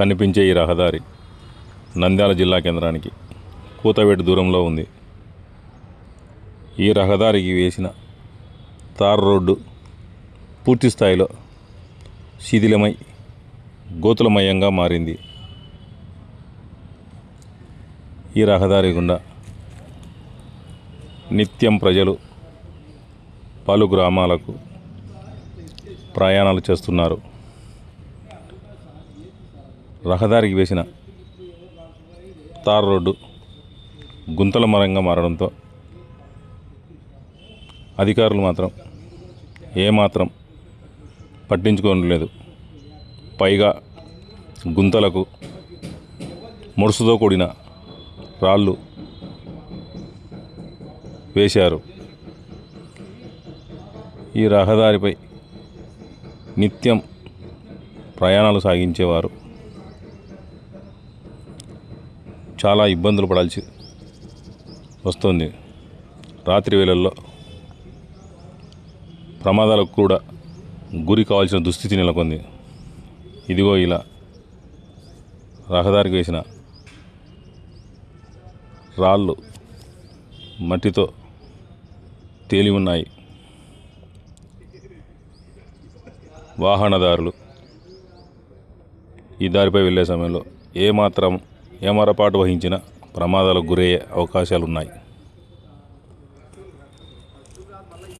కనిపించే ఈ రహదారి నంద్యాల జిల్లా కేంద్రానికి కూతవేటి దూరంలో ఉంది. ఈ రహదారికి వేసిన తార్ రోడ్డు పూర్తి స్థాయిలో శిథిలమై గోతులమయంగా మారింది. ఈ రహదారి గుండా నిత్యం ప్రజలు పలు గ్రామాలకు ప్రయాణాలు చేస్తున్నారు. రహదారికి వేసిన తార్ రోడ్డు గుంతల మరంగా మారడంతో అధికారులు మాత్రం ఏమాత్రం పట్టించుకోలేదు పైగా గుంతలకు ముడుసుతో కూడిన రాళ్ళు వేశారు. ఈ రహదారిపై నిత్యం ప్రయాణాలు సాగించేవారు. చాలా ఇబ్బందులు పడాల్సి వస్తుంది. రాత్రి వేళల్లో ప్రమాదాలకు కూడా గురి కావాల్సిన దుస్థితి నెలకొంది. ఇదిగో ఇలా రహదారికి వేసిన రాళ్ళు మట్టితో తేలి ఉన్నాయి. వాహనదారులు ఈ దారిపై వెళ్ళే సమయంలో ఏమాత్రం ఏమరపాటు వహించిన ప్రమాదాలకు గురయ్యే అవకాశాలున్నాయి.